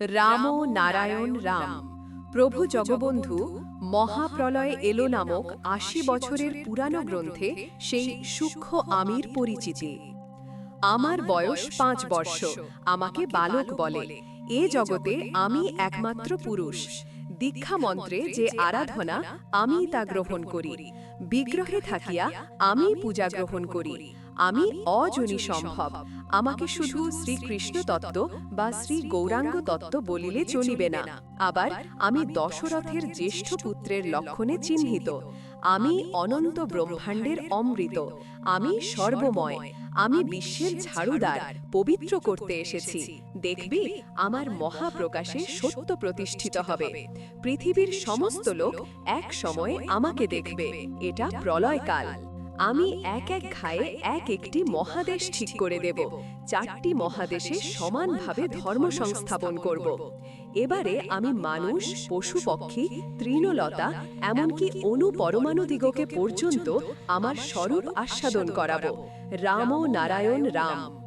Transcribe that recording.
রাম নারায়ণ রাম। প্রভু জগবন্ধু মহাপ্রলয় এলো নামক আশি বছরের পুরানো গ্রন্থে সেই সূক্ষ্ম আমির পরিচিতি। আমার বয়স পাঁচ বর্ষ আমাকে বালক বলে। এ জগতে আমি একমাত্র পুরুষ। দীক্ষা মন্ত্রে যে আরাধনা আমি তা গ্রহণ করি। বিগ্রহে থাকিয়া আমি পূজা গ্রহণ করি। আমি অজনী সম্ভব। আমাকে শুধু শ্রীকৃষ্ণ তত্ত্ব বা শ্রী গৌরাঙ্গ তত্ত্ব বলিলে চলিবে না। আবার আমি দশরথের জ্যেষ্ঠ পুত্রের লক্ষণে চিহ্নিত। আমি অনন্ত ব্রহ্মাণ্ডের অমৃত। আমি সর্বময়। আমি বিশ্বের ঝাড়ুদার পবিত্র করতে এসেছি। দেখবি আমার মহাপ্রকাশে সত্য প্রতিষ্ঠিত হবে। পৃথিবীর সমস্ত লোক এক সময়ে আমাকে দেখবে। এটা প্রলয়কাল। আমি এক এক ঘায়ে এক একটি মহাদেশ ঠিক করে দেব। চারটি মহাদেশে সমানভাবে ধর্ম সংস্থাপন করব। এবারে আমি মানুষ পশু পক্ষী তৃণলতা এমনকি অনু পরমাণু দিগকে পর্যন্ত আমার স্বরূপ আস্বাদন করাব। রাম নারায়ণ রাম।